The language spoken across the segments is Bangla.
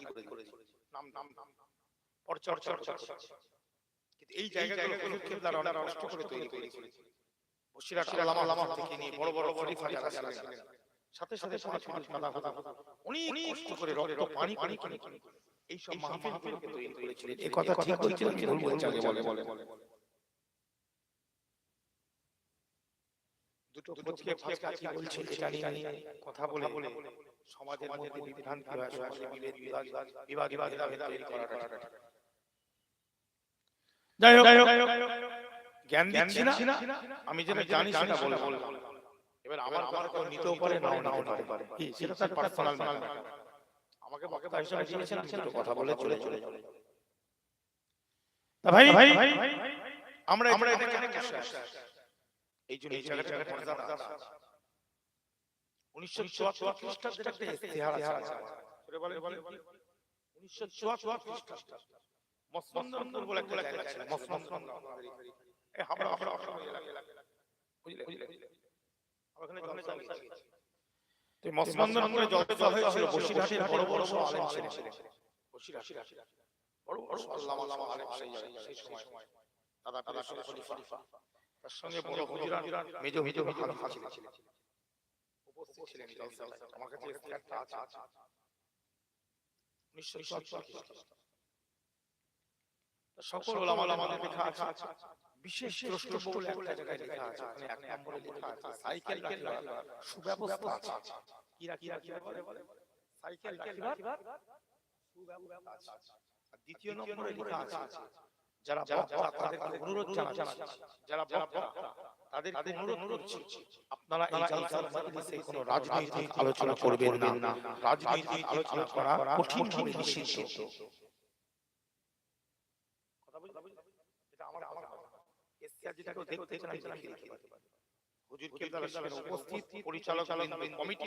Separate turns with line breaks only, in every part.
ধুতি করে নাম নাম নাম পরচর্চা কিন্তু এই জায়গাগুলো কেবলার অনেক কষ্ট করে তৈরি করেছে। বসিরহাট আল্লামা আল্লামা থেকে নিয়ে বড় বড় খলিফা যারা ছিলেন সাথে সাথে পাঁচ পাঁচ কথা কথা অনেক কষ্ট করে রক্ত পানি পানি পানি এই সব মাহফিলগুলোকে তৈরি করেছিলেন। এই কথা ঠিক বলছিলেন কি ভুল বলছেন। বলে বলে দুটো পথকে কি বলছে এটা কথা বলে। বলে। সমাজের মধ্যে বিভ্রান্তি হয় সমাজে বিভেদ বিভাগ বিভাগ বিভাগ তৈরি করাটা যাই হোক জ্ঞান দিচ্ছি না। আমি যেটা জানি সেটা বলে এবার আমার কথা কেউ নিতেও পারে নাও নাও নিতে পারে। সেটা তার পার্সোনাল আমাকে বক্তা হিসেবে দিয়েছেন কথা বলে চলে চলে চলে তা ভাই ভাই আমরা আমরা এটা কেন এই জন্য এই জায়গাটা উনিশশো চুয়াত্তর খ্রিস্টাব্দের একটা ইতিহাস আছে। বলে বলে উনিশশো চুয়াত্তর খ্রিস্টাব্দ। মসমন্দর বলে একটা জায়গা ছিল। মসমন্দর এই হাবড়া হাবড়া হাবড়া বুঝলে? বুঝলে? ওখানে জলসা হয়েছে তো মসমন্দর জলসা হয়েছিল বসিরহাটের বড় বড় সব আলেম ছিলেন বসিরহাট বড় বড় আল্লামা আল্লামা আলেম সেই সময়। দাদা খলিফা তার সঙ্গে বড় হুজুরা মেজো মেজো হাত ছিলেন। উপস্থিত ছিলেন জলসায় আমার কাছে স্ক্যাটটা আছে উনিশশো চুয়াত্তর সকল ওলামা আমাদের লেখা আছে বিশেষ দ্রষ্টব্য একটা জায়গায় লেখা আছে ওখানে এক নম্বরে লেখা আছে সাইকেল রাখিবার সুব্যবস্থা আছে কি রাখি রাখি বলে সাইকেল রাখিবার সুব্যবস্থা আছে দ্বিতীয় নম্বরে লেখা আছে যারা বক্তা তাদেরকে অনুরোধ জানাচ্ছি। যারা বক্তা তাদেরকে অনুরোধ করছি। আপনারা এই জালসার মজলিসে কোনো রাজনৈতিক আলোচনা করবেন না। রাজনৈতিক আলোচনা করা কঠিন ভাবে নিষিদ্ধ কথা বুঝলে এটা আমার আমার এসসিআর যেটা কেউ দেখতে চান আমি লিখে দিতে পারি। হুজুর কেবলার উপস্থিত পরিচালক কমিটি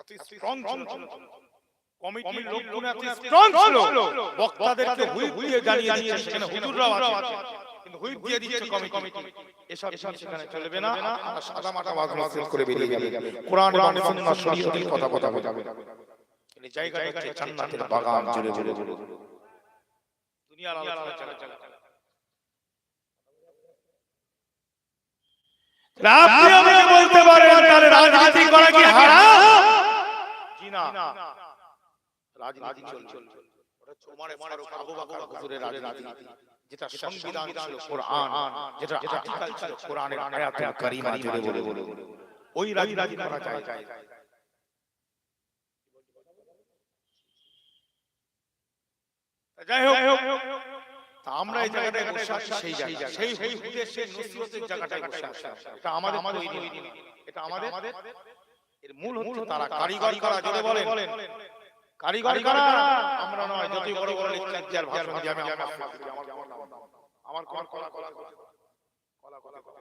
এত স্ট্রং ছিল কমিটির লোকগুলো স্ট্রং ছিল। বক্তাদেরকে হুইপ দিয়ে জানিয়ে দিচ্ছে সেখানে হুজুররাও আছে। কিন্তু হুইপ দিয়ে দিচ্ছে কমিটি। এসব এসব সেখানে চলবে না। আমরা সাদা মাটা মাহফিল করে বেরিয়ে যাবে কোরআন এবং সুন্নাহ শরীয়তের কথা কথা বলবে এই জায়গাটা হচ্ছে জান্নাতের বাগান জুড়ে জুড়ে জুড়ে দুনিয়ার আলোচনা চলে চলে
আপনি আমাকে বলতে পারেন তাহলে রাজনীতি করা কি হারাম?
জি না। রাজনীতি যেটা সংবিধান ছিল কোরআন যেটা আর্টিকেল ছিল কোরআনের আয়াতুল কারীমা জুড়ে বলে বলে ওই রাজনীতি করা যায়। যাই হোক। আমরা এই জায়গাটায় বসে আছি সেই জায়গা সেই সেই নসিহতের জায়গাটায় বসে আছি। এটা আমাদের আমাদের এটা আমাদের এর মূল হচ্ছে তারা কারিগরি করা জোরে বলেন। কারিগরি করা? আমরা নয় যতই বড় বড় লেকচার ভাষণ দিয়ে আমি আমার আমার কলা কলা কলা কলা কলা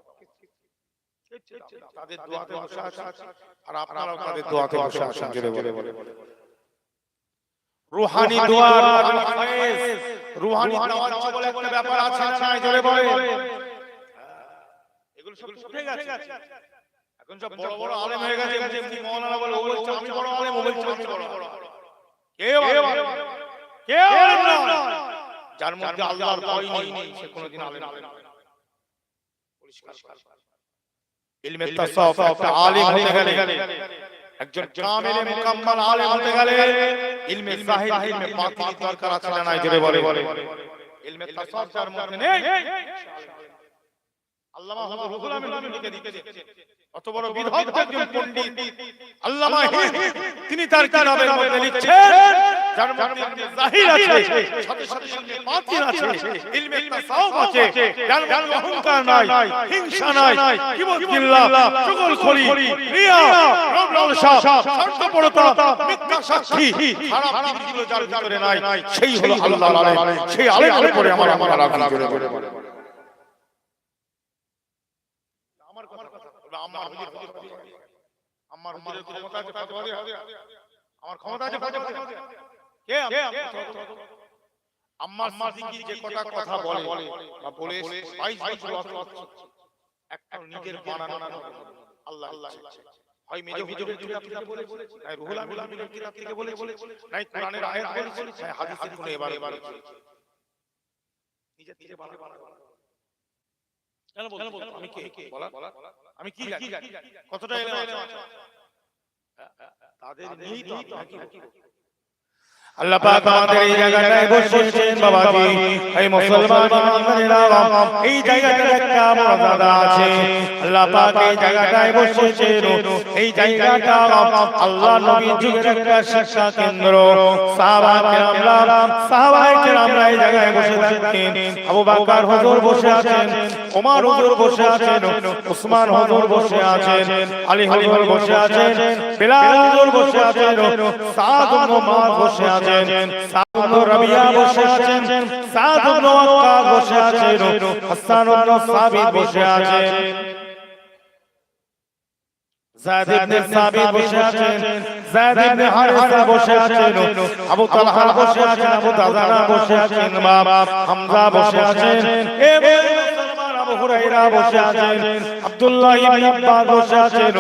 তাদের দোয়াতে বসে আছে। আর আপনারাও তাদের দোয়াতে বসে আছেন জোরে বলে। বলে রুহানি দোয়া রুহানি দাওয়াত বলে একটা ব্যাপার আছে না নাই জোরে বলে। এগুলো সব উঠে গেছে। এখন সব বড় বড় আলেম হয়ে গেছে মৌলানা বলে ও বলছে আমি বড় আলেম ও বলছে আমি বড় যার মধ্যে আল্লাহর ভয় নেই সে কোনোদিন আলেম হবে না পরিষ্কার ইলমে তাসাউফ একটা আলেম হতে গেলে একজন কামিল মুকাম্মাল আলেম হতে গেলে ইলমে জাহির ইলমে বাতিন দরকার আছে না নাই জোরে বলে ইলমে তাসাউফ যার মধ্যে নেই। আল্লামা রুহুল আমিন লিখে দিচ্ছে অত বড় বিদগ্ধ একজন পণ্ডিত। আল্লামা তিনি তার কিতাবের মধ্যে লিখছেন। যার মধ্যে জাহির আছে সাথে সাথে ইলমে বাতিন আছে। ইলমে তাসাউফ আছে। যার মধ্যে অহংকার নাই হিংসা নাই কিবতিল্লাহ চুগলখড়ি রিয়া রব স্বার্থপরতা মিথ্যা সাক্ষী। খারাপ দিকগুলো যার ভিতরে নাই। সেই হলো আল্লাহর আলেম সেই আলেমের উপরে আমার আমার করে বলে আমার কথা বলবে, আমার হুজুর ফতোয়া দিবে। আমার হুজুরের ক্ষমতা আছে ফতোয়া দেওয়ার। আমার ক্ষমতা আছে ফতোয়া দেওয়ার। কে আমি? সিদ্দিকী যে কটা কথা বলে। বা বলে 22 বছর একটা নিজের বানানো আল্লাহ আল্লাহ
হয় মেজো হুজুরের কিতাব থেকে বলেছি। নাই রুহুল আমিনের কিতাব থেকে বলেছি। নাই কোরআনের আয়াত বলেছি। নাই হাদিসের কোনো এবার এবার নিজে কেন আমি কে বলা আমি কি জানি কতটা তাদের নিয়েই তো
আল্লাহ পাক আমাদের এই জায়গাটায় বসেছেন বাবাজি। এই মুসলমান এই একটা মর্যাদা আছে। আল্লাহ পাক এই জায়গাটায় বসেছেন এই জায়গাটা আল্লাহ নবী যুগের একটা শিক্ষা কেন্দ্র। সাহাবা কেরামরা সাহাবা কেরামরা এই জায়গায় বসে থাকতেন আবু বকর হুজুর বসে আছেন। ওমর হুজুর বসে আছেন। উসমান হুজুর বসে আছেন। আলী হুজুর বসে আছেন। বিলাল হুজুর বসে আছেন সাদ ইবনে বসে আছেন। সাদ ইবনে রাবিয়া বসে আছেন সাদ ইবনে ওয়াক্কাস বসে আছেন হাসান ইবনে সাবিত বসে আছেন জায়দ ইবনে সাবিত বসে আছেন জায়দ ইবনে হারিসা বসে আছেন আবু তালহা বসে আছেন আবু দাদানা বসে আছেন বাবা হামজা বসে আছেন এ হুরায়রা বসে আছেন, আব্দুল্লাহ ইবনে আব্বাস বসে আছেন,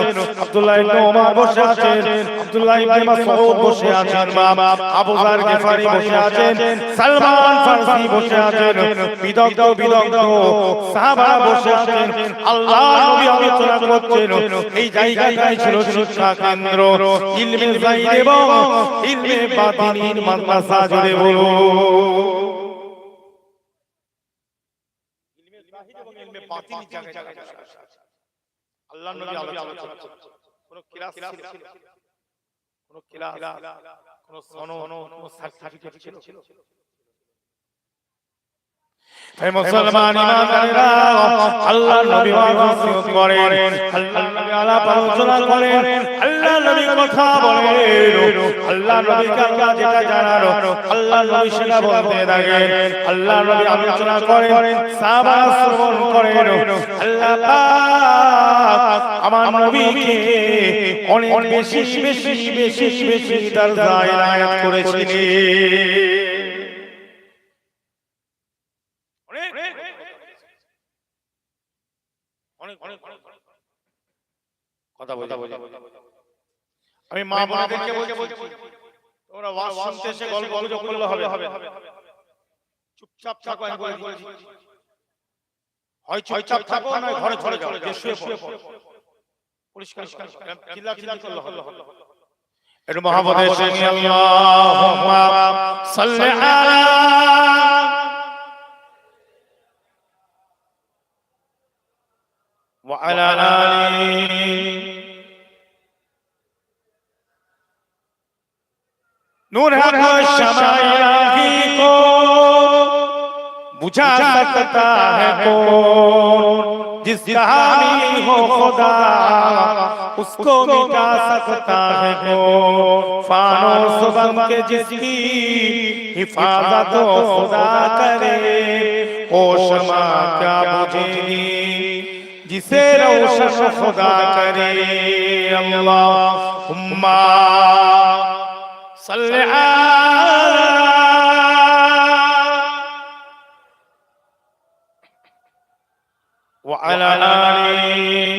আব্দুল্লাহ ইবনে ওমর বসে আছেন, আব্দুল্লাহ ইবনে মাসউদ বসে আছেন বাবা আবু যার গিফারি বসে আছেন, সালমান ফারসি বসে আছেন, বিদগ্ধ বিদগ্ধ সাহাবা বসে আছেন, আল্লাহ নবী আলোচনা করছেন, এই জায়গাটাই ছিল শিক্ষা কেন্দ্র। ইলমে গাইব এবং ইলমে বাতিনির মাদ্রাসা জুড়ে বলো
ইলমে জাহিদ বাতিনি জায়গায় জায়গায়। আল্লাহর নবী আলোচনা করছেন কোন ক্লাস ছিল? কোন ক্লাস কোন সনদ কোন সার্টিফিকেট ছিল?
হে মুসলমান ইমানদারেরা আল্লাহর নবী ওয়াসিয়ত করেন। আল্লাহর নবী আলাপ আলোচনা করেন। আল্লাহর নবী কথা বলেন। আল্লাহর নবীকে আল্লাহ যেটা জানানো আল্লাহর নবী সেটা বলতে থাকেন। আল্লাহর নবী আলোচনা করেন সাহাবারা শ্রবণ করেন। আল্লাহ পাক আমার নবীকে অনেক বেশি বেশি বেশি বেশি দরজায় আয়াত করেছিলেন
অনেক অনেক অনেক কথা আমি মা বোনদেরকে বলছি তোমরা ওয়াজ শুনতে এসে গল্প গুজব করলে হবে। চুপচাপ থাকো আমি বলে দিচ্ছি হয় চুপচাপ থাকো না ঘরে চলে যাও যে শুয়ে পড়ো। পরিষ্কার চিল্লা চিল্লা করলে হবে।
একটু মহাপদে শুনি আল্লাহুম্মা সাল্লি আলা नूर है को। बुझा सकता है कौन? जिसका हामी हो खुदा उसको मिटा सकता है कौन? फानोस बन के जिसकी हिफाजत खुदा करे। ओ शमा क्या बुझेगी जिसे रोशन खुदा करे। अल्लाह صل على وعلى آله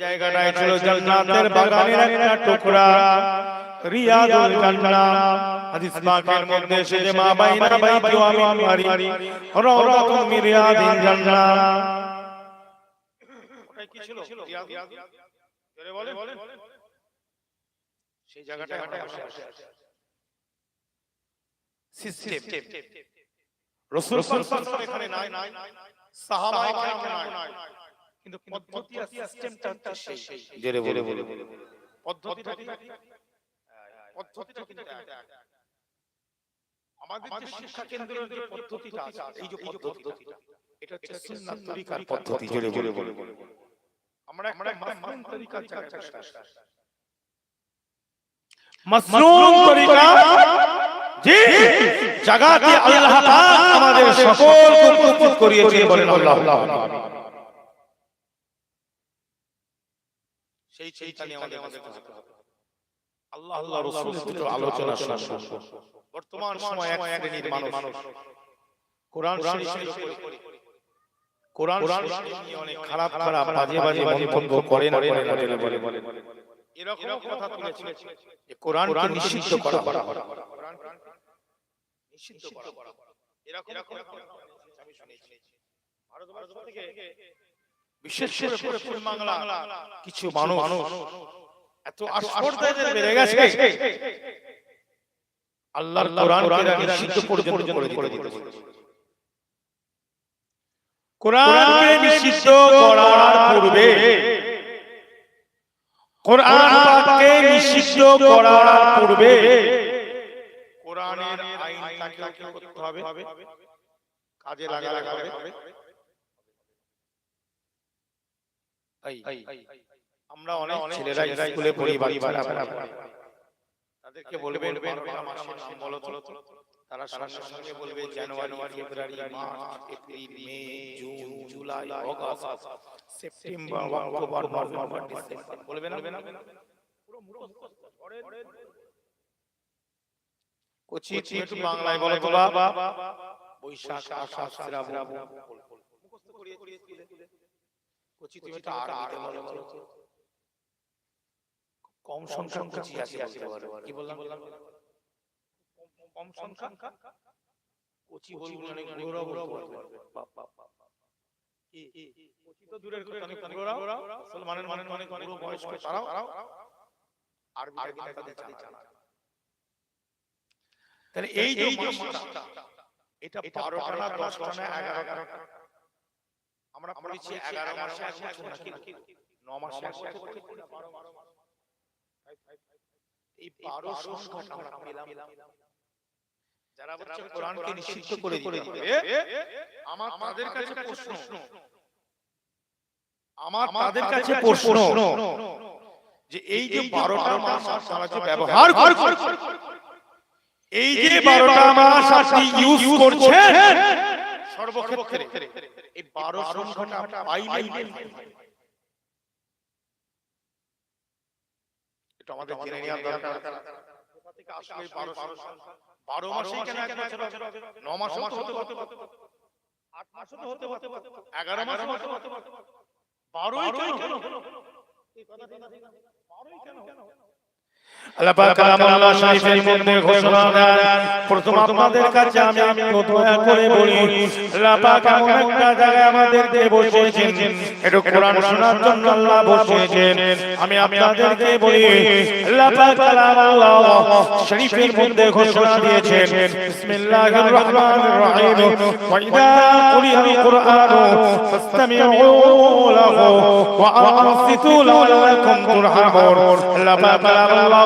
জায়গাটায় ছিল জান্নাতের বাগানের একটা টুকরা রিয়াদুল জান্নাত। হাদিস পাকের মধ্যে এসেছে মা বাইনা বাইতি ওয়া মিনবারি রাওদাতুম মিন রিয়াদিল জান্নাত।
ওটাই কি ছিল? জোরে বলেন। সেই আছি। সিস্টেম রাসূল সাল্লাল্লাহু আলাইহি এখানে নাই। সাহাবায়ে কেরাম নাই।
কিন্তু পদ্ধতি আর সিস্টেমটা হচ্ছে সেই।
জেরে বলে বলে
পদ্ধতিটা পদ্ধতিটা কিন্তু আমাদের যে শিক্ষা কেন্দ্রের যে পদ্ধতিটা আছে এই যে পদ্ধতিটা এটা হচ্ছে সুন্নাত তরিকার
পদ্ধতি। জেরে বলে বলে
আমরা আমরা মাসনুন তরিকার জায়গাটা
মাসনুন তরিকা জি জাগাতে আল্লাহ পাক আমাদের সকলকে উপস্থিত করিয়েছেন বলেন আল্লাহ
সেই সেইটা নিয়ে আমাদের আমাদের করতে হবে। আল্লাহ
আল্লাহ রাসূল দুটো আলোচনা শুনুন।
বর্তমান সময় এক শ্রেণির মানুষ। কোরআন উপরে
কোরআন শরীফ নিয়ে অনেক খারাপ খারাপ বাজে বাজে মন্তব্য করেন করেন বলে বলে। বলে।
এরকম কথা তুলেছে।
যে কোরআনকে নিষিদ্ধ করা। করা।
নিষিদ্ধ করা। এরকম আমি শুনেছি। ভারতবর্ষ থেকে বিশেষ করে পশ্চিম বাংলা
কিছু মানুষ এত আস্পর্ধায় বেড়ে গেছে। আল্লাহর কোরআনকে নিষিদ্ধ পর্যন্ত করে দিতে। কোরআনকে নিষিদ্ধ করার পূর্বে কোরআন পাককে নিষিদ্ধ করার পূর্বে
কোরআনের আইনটাকে কি করতে হবে? কাজে লাগাতে হবে এই, আমরা অনেক
ছেলেরা স্কুলে পড়ি বাড়ি বাড়ি
তাদেরকে বলবেন বারোটা মাসের নাম বলো তো। তারা সঙ্গে সঙ্গে বলবে জানুয়ারি February March April May June জুলাই অগাস্ট সেপ্টেম্বর অক্টোবর নভেম্বর ডিসেম্বর। বলবে না? পুরো
কোচি একটু বাংলায় বলো তো বাবা।
বৈশাখ আষাঢ় শ্রাবণ। মুখস্থ করিয়ে কোচি তুমি তো আরবিতে বলো বলো কম সংখ্যক কোচি আছে বলতে পারো। কি বললাম? কম সংখ্যা কোচি বলব না বুড়োরা বলতে পারবে বাপ, বাপ, বাপ, বাপ। কি কোচি তো দূরের কথা। অনেক বুড়োরা মুসলমানের মানে অনেক অনেক বয়স্ক তারাও আরবি আরবি তাদের জানা
তাহলে
এই যে এটা বারোটা দশটা এগারোটা আমরা পড়েছি এগারো মাসে এক বছর নাকি? ন মাসে এক বছর। এই বারো সংখ্যাটা আমরা পেলাম। যারা বলছে কোরআনকে নিষিদ্ধ করে দিতে হবে আমার তাদের কাছে প্রশ্ন। আমার তাদের কাছে প্রশ্ন যে এই যে বারোটা মাস যে ব্যবহার
এই যে বারোটা মাস আপনি ইউজ করছেন
সর্বক্ষেত্রে। এই বারো সংখ্যাটা পাইলেন এটা আমাদের জেনে নেওয়া দরকার কোথা থেকে আসলো বারো সংখ্যা? বারো মাসে কেন এক বছর ন মাসও তো হতে আট হতে এগারো মাসও হতে। বারোই কেন? না। বারোই কেন?
আল্লাহ পাক কালামুল্লাহ শরীফের মধ্যে ঘোষণা দেন। প্রথম আপনাদের কাছে আমি আমি দয়া করে বলি আল্লাহ পাক এমন একটা জায়গায় আমাদেরকে বসিয়েছেন। একটু কোরআন শোনার জন্য আল্লাহ বসিয়েছেন। আমি আপনাদেরকে বলি আল্লাহ পাক কালামুল্লাহ শরীফের মধ্যে ঘোষণা দিয়েছেন। বিসমিল্লাহির রহমানির রহিম। ওয়া কুরিয়াল কুরআনু ফাসতামিউ লাহু ওয়া আনসিতু লাআল্লাকুম তুরহামুন আল্লাহ পাক কালামুল্লাহ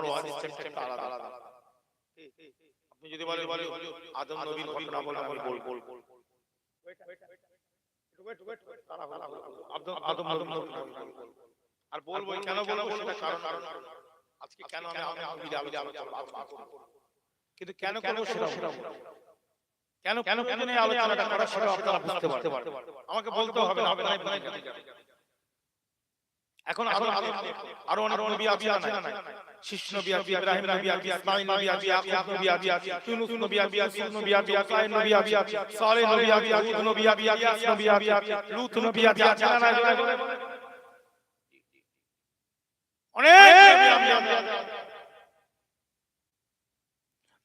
আমার
ওয়াজ সিস্টেমটা আলাদা। আপনি যদি বলেন বলে আদম নবীর ঘটনা বলেন আমি বলব। আদম আদম আদম নবীর ঘটনা বলব। আর বলব কেন বলব সেটা কারণ কারণ আজকে কেন আমি আমি নবীর আলোচনা আলোচনা করব। কিন্তু কেন কেন সেটা কেন কেন কেন এই আলোচনাটা করা সেটা আপনারা বুঝতে পারবেন। আমাকে বলতে হবে না যাবেন। এখন আরও আরও আরও অনেক নবী আছে না? শিশ নবী আছে ইব্রাহিম নবী আছে ইসমাঈল নবী আছে ইয়াকুব নবী আছে ইউনূস নবী আছে ইউসুফ নবী আছে সাইন নবী আছে সালেহ নবী আছে হুদ নবী আছে ইয়াস নবী আছে লূত নবী আছে আছে না না অনেক নবী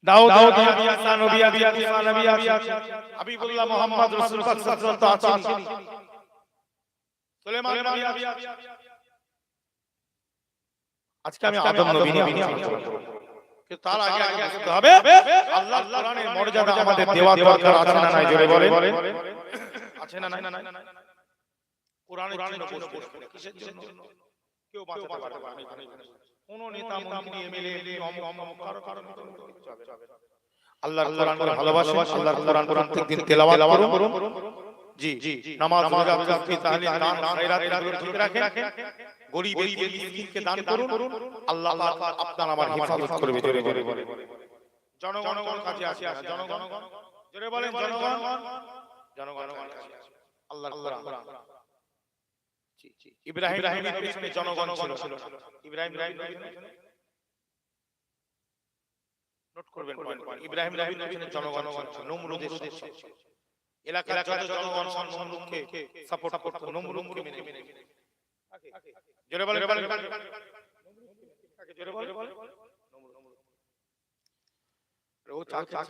দাউদ নবী ঈসা নবী আছে ঈসা নবী আছে হাবিবুল্লাহ মুহাম্মদ রাসূল সাল্লাল্লাহু আলাইহি ওয়াসাল্লাম সুলেমান নবী আছে আজকে আমি আদম নবী নিয়ে আলোচনা করব কিন্তু তার আগে আগে বুঝতে হবে আল্লাহ কোরআনের মর্যাদা আমাদের দেওয়া দরকার আছে না নাই জোরে বলেন আছে না নাই কোরআনের জন্য বসে পড়ে কিসের জন্য কেউ বাঁচাতে পারবে না কোন নেতা মন্ত্রী এমএলএ অমুক অমুক কারও কারও। আল্লাহর কোরআনকে ভালোবাসুন আল্লাহর কোরআন প্রত্যেকদিন তেলাওয়াত করুন জি জি নামাজ রোজা তাসবিহ দান খায়রাত রাখেন গরিব মিসকিনকে দান করুন আল্লাহ পাক আপনার আমার হেফাজত করবে জোরে জোরে জনগণ কাছে আসে জনগণ। জোরে বলেন জনগণ। জনগণ। কাছে ইব্রাহিম নবীর পেছনে জনগণ ছিল। ইব্রাহিম নবীর পেছনে। নোট করবেন ইব্রাহিম নবীর পেছনে জনগণ ছিল। নমরুদের এলাকার যত জনগণ নমরুদকে সাপোর্ট করত নমরুদকে মেনে মেনে জোরে বলেন জোরে বলেন ও চা চা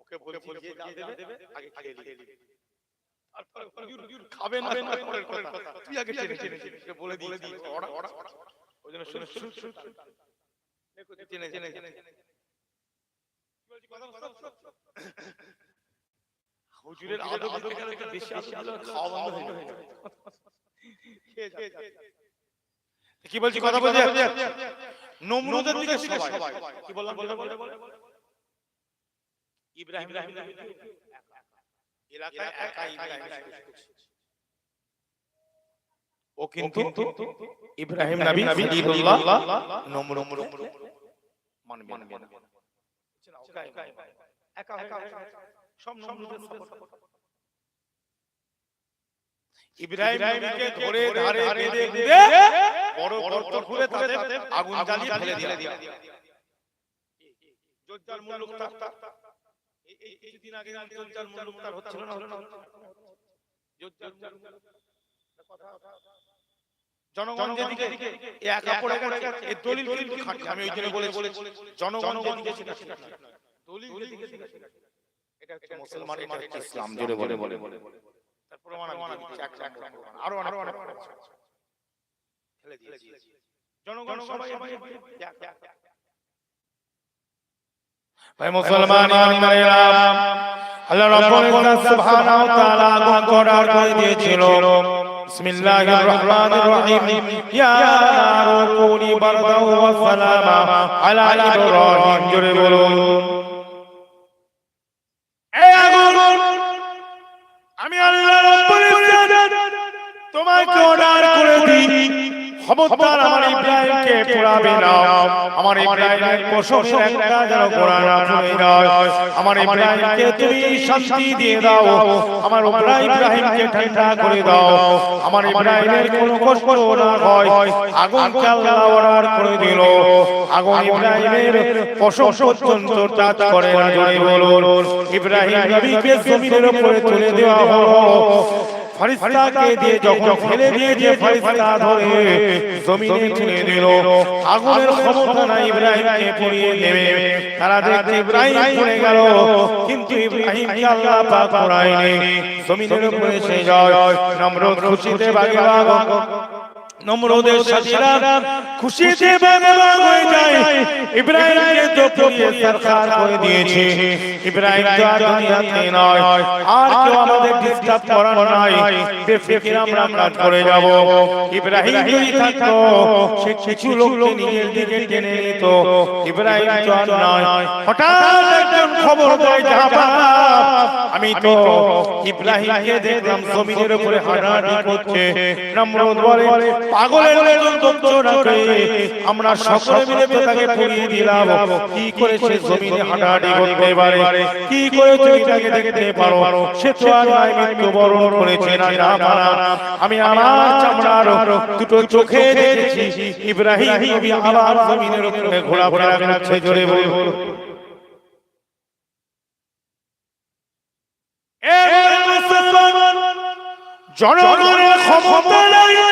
ওকে বলে বলে যা দেবে আগে খেয়ে নিবি খাবে না কথা। তুই আগে বলে ওড়া ওড়া ওই জন্য শুনে শুনে শুনে। দেখো টেনে টেনে টেনে। হুজুরের আদব আদব একটু বেশি আসলে খাওয়া বন্ধ হয়ে যাবে। কি বলছি কথা বলছি? নমরুদের দিকে সবাই। কি বললাম বললাম? ইব্রাহিম ইব্রাহিম এলাকায় একা ইব্রাহিম ও কিন্তু ইব্রাহিম নবী খলিলুল্লাহ নমরুদ মানবে না একা একা সব নমরুদের সাপোর্ট ইব্রাহিম ধরে ধারে বেঁধে বেঁধে বড় গর্ত খুঁড়ে তাতে আগুন জ্বালিয়ে ফেলে দিয়ে। দিয়া। জজ্জাল মুলুক তার এই এই কিছুদিন আগে জজ্জাল মুলুক তার হচ্ছিল না হলো না জজ্জাল জনগণ যেদিকে একা পড়ে গেছে এ দলিল কিন্তু খাঁটি আমি ওই জন্য বলেছি। জনগণ যেদিকে সেটা দলিল যেদিকে সেটা ঠিক আছে। এটা হচ্ছে মুসলমানের এটা ইসলাম জুড়ে বলে বলে বলে তার প্রমাণ আমি এক এক প্রমাণ। আরও অনেক। ফেলে দিয়েছি। জনগণ সবাই
ভাই মুসলমান ইমানেরা আল্লাহ রাব্বুল ইজ্জত সুবহানাহু ওয়া তাআলা আগুন করার করে দিয়েছিল। বিসমিল্লাহির রহমানির রহিম। ইয়া নারু কুনি বারদাও ওয়া সালামা আলা ইব্রাহিম। জোরে বলুন এই আগুন আমি আল্লাহ তোমাকে অর্ডার করে দিই। খবরদার আমার ইব্রাহিমকে পোড়াবে না আমার ইব্রাহিমের একটা যেন কোরআন আমার ইব্রাহিমকে তুমি শান্তি দিয়ে দাও। আমার ইব্রাহিমকে ঠান্ডা করে দাও। আমার ইব্রাহিমের কোনো কষ্ট না হয় আগুনকে আল্লাহ অর্ডার করে দিল। আগুন ইব্রাহিমের প্রশংসা পর্যন্ত টাচ করে না জয় বলুন। ইব্রাহিম নবীকে জমিনের উপরে তুলে দেওয়া হলো। ফরিস্তাকে দিয়ে যখন ফেলে দিয়ে যে ফরিস্তা ধরে জমিনে তুলে দিল আগুনের ক্ষমতা নাই ইব্রাহিমকে পুড়িয়ে দেবে। তারা দেখতে ইব্রাহিম পড়ে গেল কিন্তু ইব্রাহিম আল্লাহ পাক পোড়ায়নি জমিনের উপরে সে যায় নম্র খুশিতে বাগে। বাগ। নমরুদের সাথীরা খুশিতে হয়ে যায়। ইব্রাহিমকে তো পুড়িয়ে সরকার করে দিয়েছে। ইব্রাহিম তো আর দুনিয়াতে নয়। আর কেউ আমাদের ডিস্টার্ব করার বেফিকির আমরা কাজ করে যাব। ইব্রাহিম যদি থাকতো সে কিছু লোককে নিজের দিকে টেনে নিত। ইব্রাহিম তো আর নয়। হঠাৎ একজন খবর দেয় আমি তো ইব্রাহিমকে দেখলাম জমিনের উপরে হাঁটাহাঁটি করছে। নমরুদ বলে
পাগলের মতন আমরা সকলে মিলে তাকে পুড়িয়ে দিলাম। কি করে সে জমিনে হাঁটাহাঁটি করতে পারে? কি করে তুমি তাকে দেখতে পারো? সে তো আর নাই মৃত্যুবরণ করেছে না না আমি আমার চামড়ার দুটো চোখে দেখেছি। ইব্রাহিম নবী আবার জমিনের উপরে ঘোরাফেরা করছে জোরে বল জনগণের ক্ষমতা নাই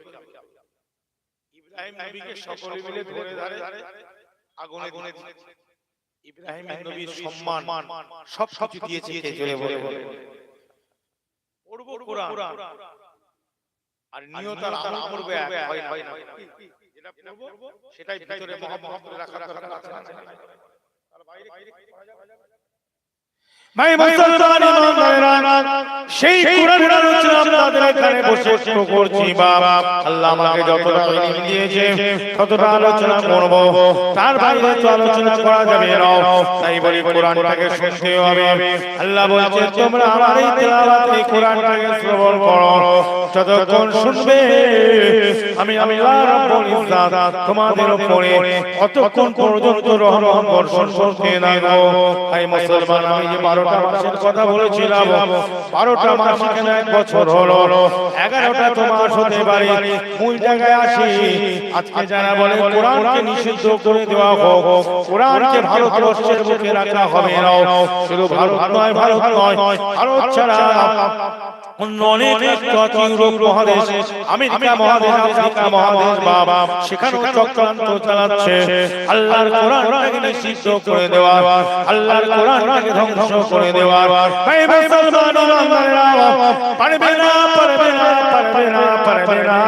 নবীকে সকলে মিলে ধরে ধরে আগুনে গুনে ইব্রাহিম নবীর সম্মান সব সব দিয়েছে কে বলে। বলে। পড়ব কোরআন। আর নিয়ত আর আমল এক হয় হয় না। যেটা পড়ব সেটাই ভিতরে মহব্বত রাখা দরকার আছে। না তার বাইরে
ভাই মুসলমান ইমানদারেরা সেই কোরআনের আলোচনা আপনাদের এখানে বসে করছি বাবা আল্লাহ আমাকে যতটা ইলম দিয়েছে ততটা আলোচনা করব। তার বাইরে তো আলোচনা করা যাবে না তাই বলি কোরআনটাকে শুনতে হবে। আল্লাহ বলছে তোমরা আমার এই তেলাওয়াত এই কোরআনটাকে শ্রবণ করো। যতক্ষণ শুনবে আমি আল্লাহ রাব্বুল ইজ্জাত তোমাদের উপরে অতক্ষণ পর্যন্ত রহমত বর্ষণ করতে থাকব। তাই মুসলমান আমি যে বারোটা মাসের কথা বলেছিলাম। বারোটা মাস কেন এক বছর হলো? এগারোটা তো মাস হতে পারে। মূল জায়গায় আসি। আজকে যারা বলে কোরআনকে নিষিদ্ধ করে দেওয়া হোক কোরআনকে ভারতবর্ষের বুকে রাখা হবে না। শুধু ভারত নয় ভারত নয় ভারত ছাড়া আমেরিকা মহাদেশ আফ্রিকা মহাদেশ বাবা সেখানেও চক্রান্ত চালাচ্ছে। আল্লাহর কোরআনটাকে নিষিদ্ধ করে দেওয়া। আল্লাহর কোরআনটাকে ধ্বংস করে দেওয়ার পারবে না পারবে না পারবে না পারবে না।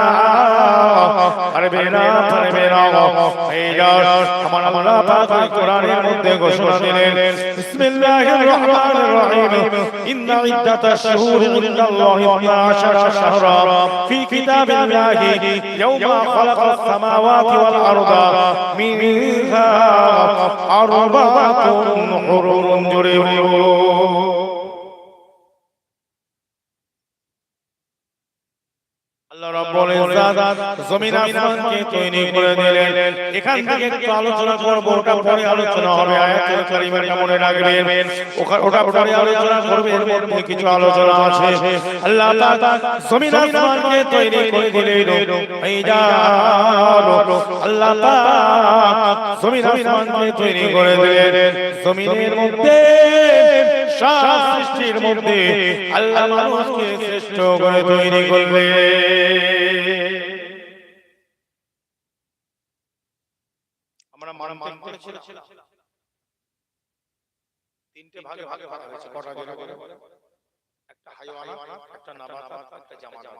পারবে না পারবে না এই আমার আল্লাহ পাক কোরআনের মধ্যে ঘোষণা দিলেন। বিসমিল্লাহির রহমানির রহিম। ইন্না ইদ্দাতাশ শুহুরি ইনদাল্লাহি 12 শাহরা। ফি কিতাবিল্লাহি ইয়াওমা খালাকাস সামাওয়াতি ওয়াল আরদা। মিনহা আরবাআতুন হুরুরুন জুরে আল্লাহ রাব্বুল ইজ্জাত জমিন আসমানকে তৈরি করে দিলেন। এখান থেকে একটু আলোচনা করব, ওটা পরে আলোচনা হবে, আয়াতুল কারিমাটা মনে রাখবেন। ওটা পরে আলোচনা করবে, এর মধ্যে কিছু আলোচনা আছে। আল্লাহ পাক জমিন আসমানকে তৈরি করে দিলেন। এই যা আল্লাহ পাক জমিন আসমানকে তৈরি করে দিলেন। জমিনের মধ্যে সব সৃষ্টির মধ্যে আল্লাহ মানুষকে শ্রেষ্ঠ করে তৈরি করবে।
আমরা মানব করেছিলাম, তিনটে ভাগে ভাগে ভাগ হয়েছে, কটা জোরে বলে একটা হাইওয়ানাত একটা নাবাতাত একটা জামাদাত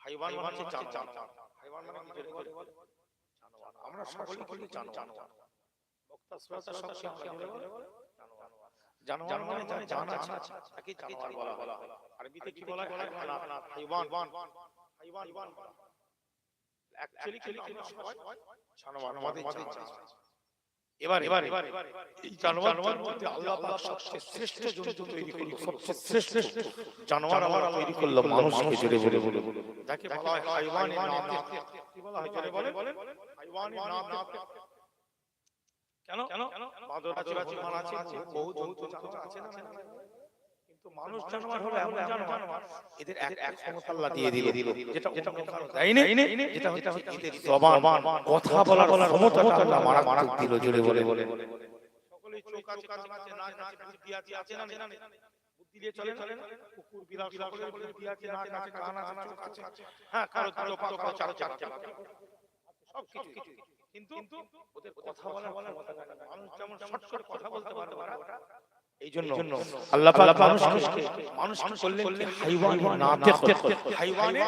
হাইওয়ান মানে হচ্ছে জানোয়ার। হাইওয়ান মানে কি বলে? আমরা সকলে বলি জানোয়ার। বক্তা শ্রোতা সব কি বলে? জানোয়ার মানে যা জান আছে তাকে জানোয়ার বলা হয়। আরবিতে কি বলা হয়? হাইওয়ান হাইওয়ান হাইওয়ান। অ্যাকচুয়ালি কি আমরা সবাই জানোয়ার আমাদের জানোয়ার এবার এবার এই জানোয়ার মধ্যে আল্লাহ পাক সবচেয়ে শ্রেষ্ঠ জন্তু তৈরি করল। সবচেয়ে শ্রেষ্ঠ জানোয়ার আমার তৈরি করল মানুষকে জুড়ে বলে বলে যাকে বলা হয় হাইওয়ানে নাতিক কি বলা হয় জোরে বলেন হাইওয়ানে নাতিক কেন বাদর আছে মান আছে বহু জন্তু জানোয়ার আছে না কিন্তু মানুষ জানোয়ার হলো এমন জানোয়ার এদের এক এক ক্ষমতা আল্লাহ দিয়ে দিল যেটা কারও দেয়নি যেটা হচ্ছে এদের জবান কথা বলার আল্লাহ মারাত্মক দিল জোরে বলে বলে সকলেই চোখ আছে কান আছে নাক আছে বুদ্ধি আছে আছে না বুদ্ধি দিয়ে চলে চলে না কুকুর বিড়াল সকলের বুদ্ধি আছে নাক আছে কান আছে চোখ আছে হ্যাঁ কারও কারও চার চার সব কিছু কিন্তু ওদের কথা বলার মানুষ যেমন শর্ট করে কথা বলতে পারবে না
এই জন্য আল্লাহ পাক মানুষকে মানুষকে করলেন কি? হাইওয়ান নাতিক হাইওয়ানে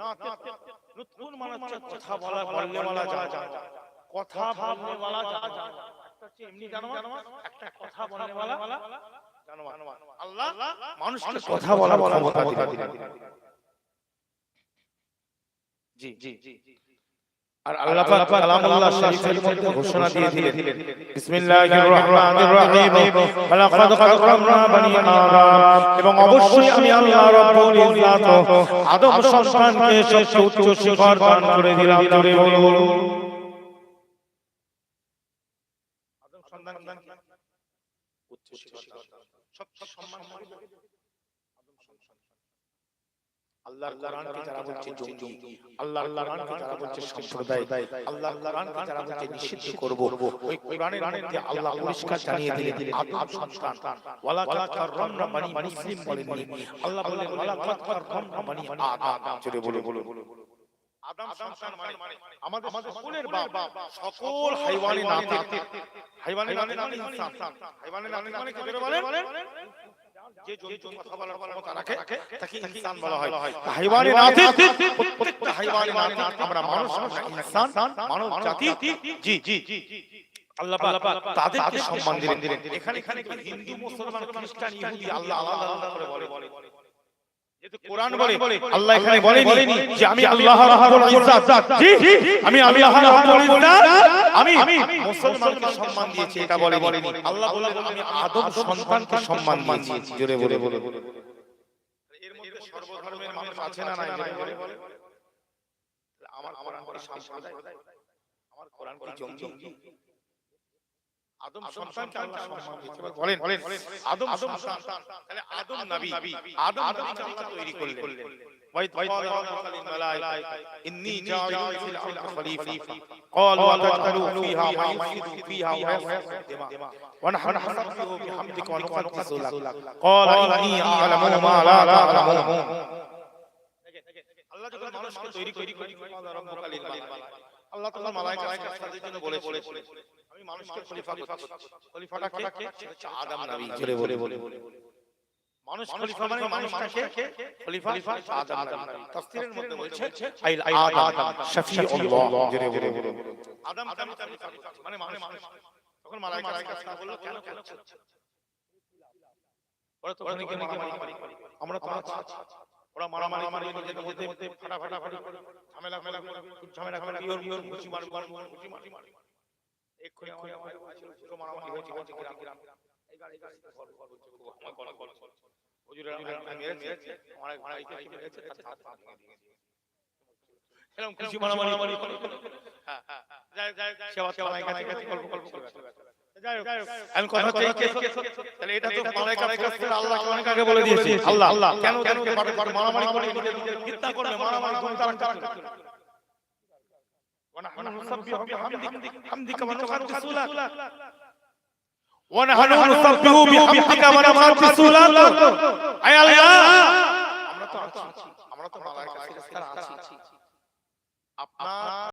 নাতিক নতুন মানে কথা বলা বললে বলা যায় কথা বলা যায় একটা হচ্ছে এমনি জানোয়ার একটা কথা বললে বলা জানোয়ার। আল্লাহ মানুষকে কথা বলা বলা ক্ষমতা দিলেন। জি জি। আর আল্লাহ পাক কালামুল্লাহ শরীফের মধ্যে ঘোষণা দিয়ে দিলেন। বিসমিল্লাহির রহমানির রহিম। ওয়ালাকাদ কাররামনা বনি আদম এবং অবশ্যই আমি আল্লাহ রাব্বুল ইজ্জাত আদম সন্তানকে সবচেয়ে উচ্চ শিখর দান করে দিলাম জোরে বলুন। আদম সন্তান উচ্চ শিখর সবচেয়ে সম্মান আদম সন্তান আল্লাহর কোরআনকে যারা বলছে জঙ্গি আল্লাহর কোরআনকে যারা বলছে সম্প্রদায় আল্লাহর কোরআনকে যারা বলছে নিষিদ্ধ করব ওই কোরআনের মধ্যে আল্লাহ পরিষ্কার জানিয়ে দিলেন আদম সন্তান ওয়ালা কাররামনা বানি মুসলিম বলেননি। আল্লাহ বলেন ওয়ালা কাররামনা বানি আদম জোরে বলে বলে আদম সন্তান মানে আমাদের সকলের সকল হাইওয়ানি নাতি হাইওয়ানি নাতি ইনসান হাইওয়ানি নাতি মানে কি করে বলেন যে জন্তু কথা বলার ক্ষমতা রাখে তাকে ইনসান বলা হয়। হাইওয়ানি নাতি প্রত্যেকটা হাইওয়ানি নাতি আমরা মানুষ আমরা ইনসান মানব জাতি। জি জি জি আল্লাহ পাক তাদেরকে সম্মান দিলেন। এখানে এখানে হিন্দু মুসলমান খ্রিস্টান ইহুদি আল্লাহ আলাদা আলাদা করে বলে। কোরআন বলে আল্লাহ এখানে বলেনি যে আমি আল্লাহ রাব্বুল ইজ্জাত। জি আমি আল্লাহ রাব্বুল ইজ্জাত। আমি মুসলমানকে সম্মান দিয়েছি এটা বলে বলেনি। আল্লাহ বলে আমি আদম সন্তানকে সম্মান দিয়েছি জোরে বলে বলে। এর মধ্যে সর্বধর্মের মানুষ আছে না নাই বলে বলে। আমার কোরআন কি সাম্প্রদায় আমার কোরআন কি জঙ্গি? আদম সন্তানকে আল্লাহ সম্মান দিয়েছে এবার বলেন বলেন আদম সন্তান তাহলে আদম নবী আদম নবীকে আল্লাহ তৈরি করলেন وإذ قال ربك للملائكة إني جاعل في الأرض خليفة قالوا أتجعل فيها من يفسد فيها ويسفك الدماء ونحن نسبح بحمدك ونقدس لك قال إني أعلم ما لا تعلمون আল্লাহ যখন মানুষকে তৈরি তৈরি করে রব্বুকা লিল মালাইকা আল্লাহ তাআলা মালাইকা সাজার জন্য বলে বলে আমি মানুষকে খলিফা করছি খলিফাটাকে হচ্ছে আদম নবী। জোরে বলে বলে মানুষ খলিফা মানে মানুষটাকে খলিফা আদম নবী। তাফসীরের মধ্যে বলছে আইল আদম। শাফিউল্লাহ জোরে বলে বলে আদম খলিফা মানে মানুষ। তখন মালাইকা সাজদা বলল কেন করছ ওরা তো মারামারি করে। আমরা তো আছি। ওরা মারামারি মারি নিজেদের মধ্যে ফাটাফাটি করে। ঝামেলা মেলা ঝামেলা ঝামেলা বিয়র বিয়র খুশি মার। মার খুশি মারি মারি। এক্ষুনি আমার ছোট মারামারি হয়েছে হয়েছে গ্রাম গ্রাম এই গাড়ি গাড়ি ঘর ঘর হচ্ছে আমার গলা গলা হুজুরের আমি মেরেছে আমার এক ভাইকে মেরেছে তার হাত পা ভেঙে দিয়েছে এরকম খুশি মারামারি মারি হ্যাঁ হ্যাঁ যাই যাই সেবা সেবা মাইকা কাছে গল্প গল্প করে আমি কথা হচ্ছে তাহলে এটা তো কাছ আল্লাহ বলে দিয়েছে আল্লাহ কেন কেন মারামারি করে মিথ্যা করবে মারামারি করে তারা তারা ونحن نسبح بحمدك حمدك ونقدس لك ونحن نسبح بحمدك ونقدس لك আয় আল্লাহ আমরা তো আছি আমরা তো মালাইকা ফেরেশতারা আছি আপনার